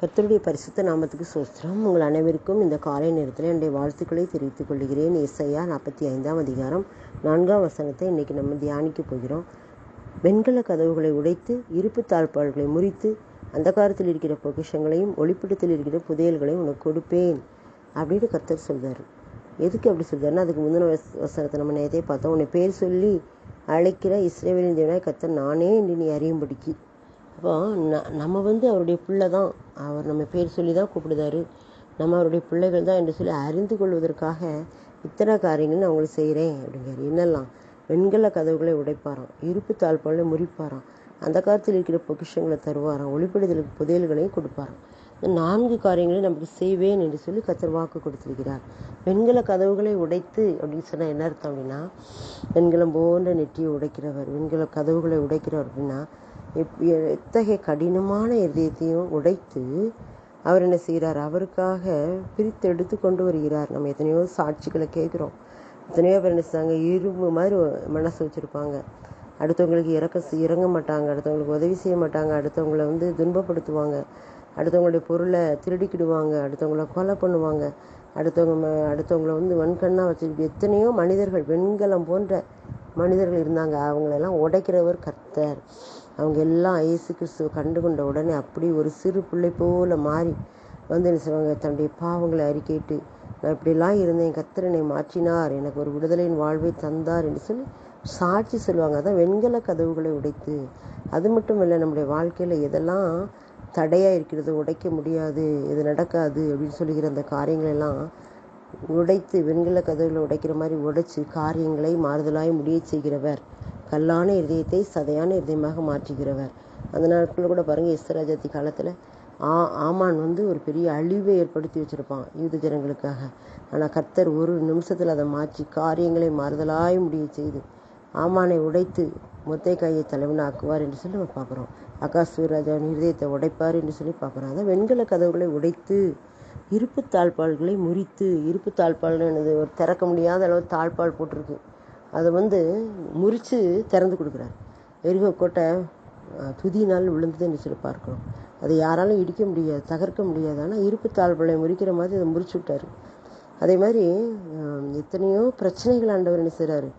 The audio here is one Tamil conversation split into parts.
கர்த்தருடைய பரிசுத்த நாமத்துக்கு சோஸ்திரம் உங்கள் அனைவருக்கும் இந்த காலை நேரத்தில் என்னுடைய வாழ்த்துக்களை தெரிவித்துக் கொள்கிறேன். இசையா நாற்பத்தி ஐந்தாம் அதிகாரம் நான்காம் வசனத்தை இன்றைக்கி நம்ம தியானிக்க போகிறோம். வெண்கல கதவுகளை உடைத்து இருப்பு தாழ்பாள்களை முறித்து அந்தகாரத்தில் இருக்கிற பொக்கிஷங்களையும் ஒளிப்பிடத்தில் இருக்கிற புதையல்களையும் உனக்கு கொடுப்பேன் அப்படின்னு கர்த்தர் சொல்கிறார் எதுக்கு அப்படி சொல்கிறாருன்னா அதுக்கு முந்தின வச- வசனத்தை நம்ம நேரத்தை பார்த்தோம். உன்னை பேர் சொல்லி அழைக்கிற இஸ்ரேவேலின் தேவனாய் கர்த்தர் நானே என்று நீ அறியும்படிக்கு. அப்போ ந- நம்ம வந்து அவருடைய பிள்ளை தான் அவர் நம்ம பேர் சொல்லி தான் கூப்பிடுதாரு. நம்ம அவருடைய பிள்ளைகள் தான் என்று சொல்லி அறிந்து கொள்வதற்காக இத்தனை காரியங்கள் நான் செய்கிறேன் அப்படிங்கிறார். என்னெல்லாம்? வெண்கல கதவுகளை உடைப்பாராம். இருப்பு தாழ்பாலை முறிப்பாராம். அந்த காலத்தில் இருக்கிற பொக்கிஷங்களை தருவாராம். ஒளிப்படுதலுக்கு புதையல்களையும் கொடுப்பாராம். இந்த நான்கு காரியங்களை நமக்கு செய்வேன் என்று சொல்லி கத்தர் வாக்கு கொடுத்திருக்கிறார். வெண்கல கதவுகளை உடைத்து அப்படின்னு சொன்னால் என்ன அர்த்தம் அப்படின்னா வெண்கலம் போன்ற நெற்றியை உடைக்கிறவர் வெண்கல கதவுகளை உடைக்கிறவர் அப்படின்னா எப்- எத்தகைய கடினமான இதயத்தையும் உடைத்து அவர் என்ன செய்கிறார்? அவருக்காக பிரித்து எடுத்து கொண்டு வருகிறார். நம்ம எத்தனையோ சாட்சிகளை கேட்குறோம். எத்தனையோ பேர் என்ன செய்வாங்க இரும்பு மாதிரி மனசு வச்சுருப்பாங்க. அடுத்தவங்களுக்கு இறக்க இறங்க மாட்டாங்க. அடுத்தவங்களுக்கு உதவி செய்ய மாட்டாங்க. அடுத்தவங்களை வந்து துன்பப்படுத்துவாங்க. அடுத்தவங்களுடைய பொருளை திருடிக்கிடுவாங்க. அடுத்தவங்கள கொலை பண்ணுவாங்க. அடுத்தவங்க ம- அடுத்தவங்கள வந்து வன்கண்ணாக வச்சுக்கிட்டு எத்தனையோ மனிதர்கள் வெண்கலம் போன்ற மனிதர்கள் இருந்தாங்க. அவங்களெல்லாம் உடைக்கிறவர் கர்த்தர். அவங்க எல்லாம் இயேசு கிறிஸ்துவை கண்டு கொண்ட உடனே அப்படி ஒரு சிறு பிள்ளை போல மாறி வந்து என்ன செய்வாங்க தன்னுடைய பாவங்களை அறிக்கையிட்டு நான் இப்படிலாம் இருந்தேன் கத்தர் என்னை மாற்றினார் எனக்கு ஒரு விடுதலையின் வாழ்வை தந்தார் என்று சொல்லி சாட்சி சொல்லுவாங்க. அதான் வெண்கல கதவுகளை உடைத்து அது மட்டும் இல்லை நம்முடைய வாழ்க்கையில் எதெல்லாம் தடையாக இருக்கிறது உடைக்க முடியாது இது நடக்காது அப்படின்னு சொல்லுகிற அந்த காரியங்களெல்லாம் உடைத்து வெண்கல கதவுகளை உடைக்கிற மாதிரி உடைச்சு காரியங்களை மாறுதலாய் முடியச் செய்கிறவர். கல்லான இருதயத்தை சதையான இருதயமாக மாற்றுகிறவர். அந்த நாட்களில் கூட பாருங்கள் எஸ்தராஜாத்தி காலத்தில் ஆ ஆமான் வந்து ஒரு பெரிய அழிவை ஏற்படுத்தி வச்சுருப்பான் யூத ஜனங்களுக்காக. ஆனால் கர்த்தர் ஒரு நிமிஷத்தில் அதை மாற்றி காரியங்களை மாறுதலாய் முடிய செய்து ஆமானை உடைத்து முத்தைக்காயை தலைவனாக்குவார் என்று சொல்லி நம்ம பார்க்குறோம். அகாசூர் ராஜாவின் இருதயத்தை உடைப்பார் என்று சொல்லி பார்க்குறோம். அதான் வெண்கல கதவுகளை உடைத்து இருப்பு தாழ்பால்களை முறித்து இருப்பு தாழ்பால்னு என்னது ஒரு திறக்க முடியாத அளவு தாழ்பால் போட்டிருக்கு. அதை வந்து முறித்து திறந்து கொடுக்குறாரு. எரிகோ கோட்டை அஹ், துதியினால் என்று சொல்லி பார்க்கிறோம் அதை யாராலும் இடிக்க முடியாது தகர்க்க முடியாது. ஆனால் இருப்பு தாழ்வுகளை முறிக்கிற மாதிரி அதை முறிச்சு விட்டாரு. அதே மாதிரி எத்தனையோ பிரச்சனைகள் ஆண்டவர் என்ன செய்கிறாரு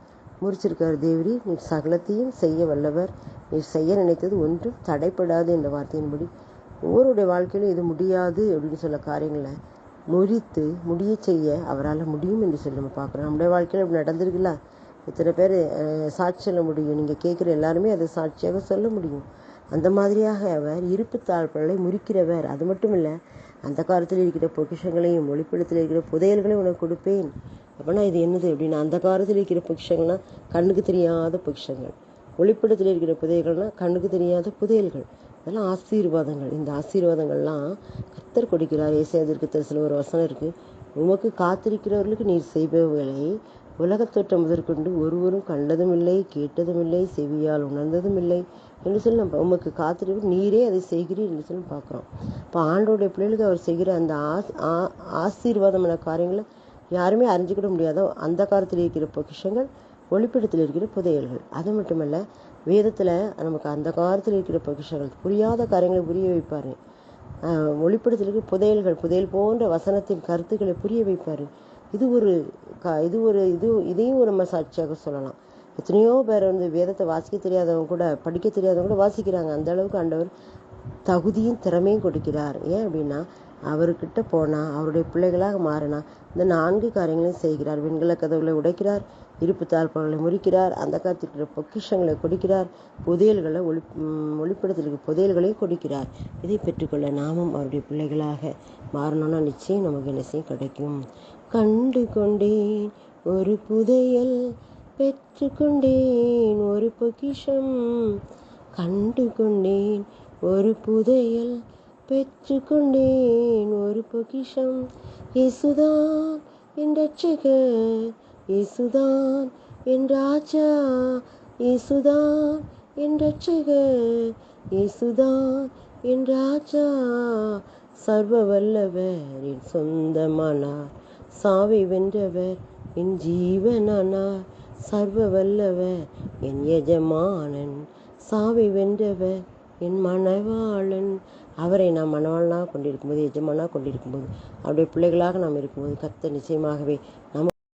முறிச்சிருக்கார். தேவரி நீ சகலத்தையும் செய்ய வல்லவர். நீ செய்ய நினைத்தது ஒன்றும் தடைப்படாது என்ற வார்த்தையின்படி ஒவ்வொருடைய வாழ்க்கையிலும் இது முடியாது அப்படின்னு சொல்ல காரியங்களை முறித்து முடிய செய்ய அவரால் முடியும் என்று சொல்லி நம்ம பார்க்குறோம். நம்முடைய வாழ்க்கையில் இப்படி நடந்திருக்குல்ல? இத்தனை பேர் சாட்சி சொல்ல முடியும்? நீங்கள் கேட்குற எல்லாருமே அதை சாட்சியாக சொல்ல முடியும். அந்த மாதிரியாக அவர் இருப்பு தாழ்வுகளை முறிக்கிறவர். அது மட்டும் இல்லை அந்த காலத்தில் இருக்கிற பொக்கிஷங்களையும் ஒளிப்பிடத்தில் இருக்கிற புதையல்களையும் உனக்கு கொடுப்பேன். அப்படின்னா இது என்னது அப்படின்னா அந்த காலத்தில் இருக்கிற பொக்கிஷங்கள்னா கண்ணுக்கு தெரியாத பொக்கிஷங்கள். ஒளிப்பிடத்தில் இருக்கிற புதையல்கள்னால் கண்ணுக்கு தெரியாத புதையல்கள். இதெல்லாம் ஆசீர்வாதங்கள். இந்த ஆசீர்வாதங்கள்லாம் கத்தர் கொடுக்கிறார். ஏசியாதிற்கு தரிசன ஒரு வசனம் இருக்குது உமக்கு காத்திருக்கிறவர்களுக்கு நீர் செய்பவர்களை உலகத் தோற்றம் முதற்கொண்டு ஒருவரும் கண்டதுமில்லை கேட்டதுமில்லை கேட்டதும் இல்லை செவியால் உணர்ந்ததும் இல்லை என்று சொல்லி நம்ம உமக்கு காத்திருப்பு நீரே அதை செய்கிறீர் என்று சொல்லி பார்க்குறோம். இப்போ ஆண்டோடைய பிள்ளைகளுக்கு அவர் செய்கிற அந்த ஆஸ் ஆ- ஆசீர்வாதமான காரியங்களை யாருமே அறிஞ்சிக்கிட முடியாதோ அந்த காலத்தில் இருக்கிற பொக்கிஷங்கள் ஒளிப்பிடத்தில் இருக்கிற புதையல்கள். அது மட்டுமல்ல வேதத்தில் நமக்கு அந்த காலத்தில் இருக்கிற பொக்கிஷங்கள் புரியாத காரியங்களை புரிய வைப்பார். ஒளிப்படத்தில் இருக்கிற புதையல்கள் புதையல் போன்ற வசனத்தின் கருத்துக்களை புரிய வைப்பார். இது ஒரு க இது ஒரு இது இதையும் ஒரு நம்ம சாட்சியாக சொல்லலாம். எத்தனையோ பேர் வந்து வேதத்தை வாசிக்க தெரியாதவங்க கூட படிக்க தெரியாதவங்க கூட வாசிக்கிறாங்க. அந்த அளவுக்கு ஆண்டவர் தகுதியும் திறமையும் கொடுக்கிறார். ஏன் அப்படின்னா அவர்கிட்ட போனால் அவருடைய பிள்ளைகளாக மாறினா இந்த நான்கு காரியங்களையும் செய்கிறார். வெண்கல கதவுகளை உடைக்கிறார் இருப்பு தாழ்பால்களை முறிக்கிறார் அந்த காலத்தில் இருக்கிற பொக்கிஷங்களை கொடுக்கிறார் புதையல்களை ஒளி ம், புதையல்களையும் கொடுக்கிறார். இதை பெற்றுக்கொள்ள நாமும் அவருடைய பிள்ளைகளாக மாறணும்னா நிச்சயம் நமக்கு என்ன செய்யும்? கிடைக்கும். கண்டு கொண்டேன் ஒரு புதையல் பெற்று கொண்டேன் ஒரு பொக்கிஷம் கண்டு கொண்டேன் ஒரு புதையல் பெற்று கொண்டேன் ஒரு பொக்கிஷம் இயேசுதான் என் ரட்சகர் இயேசுதான் என் ராஜா. இயேசுதான் என் ரட்சகர் இயேசுதான் என் ராஜா. சர்வ வல்லவர் என் சொந்தமானார். சாவை வென்றவர் என் ஜீவனானார் சர்வ வல்லவர் என் எஜமானன். சாவை வென்றவர் என் மணவாளன். அவரை நாம் மணவாளனாக கொண்டிருக்கும்போது எஜமானாக கொண்டிருக்கும்போது அவருடைய பிள்ளைகளாக நாம் இருக்கும்போது கத்த நிச்சயமாகவே நம்ம